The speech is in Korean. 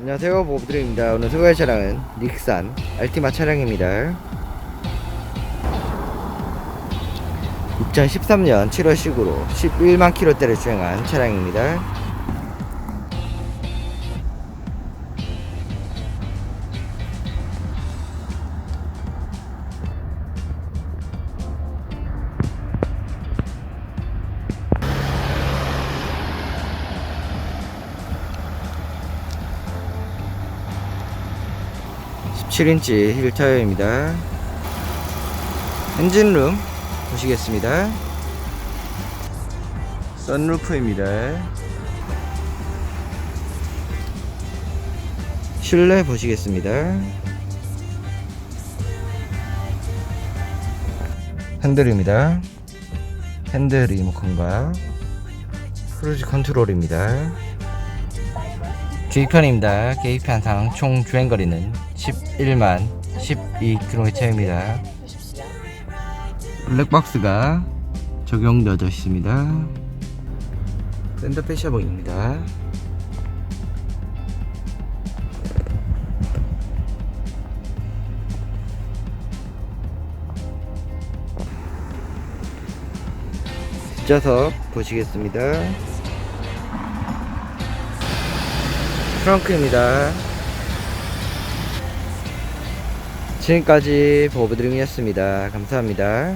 안녕하세요 보부드림입니다. 오늘 소개할 차량은 닉산 알티마 차량입니다. 2013년 7월식으로 11만 킬로대를 주행한 차량입니다 (17인치) 힐 타이어입니다. 엔진룸 보시겠습니다. 선루프입니다. 실내 보시겠습니다. 핸들입니다. 핸들 리모컨과 크루즈 컨트롤입니다 계기판입니다 계기판 상 총 주행거리는 11만 12km입니다 블랙박스가 적용되어 있습니다. 샌더 패셔봉입니다. 뒷좌석 보시겠습니다. 트렁크입니다. 지금까지 보브드림이었습니다. 감사합니다.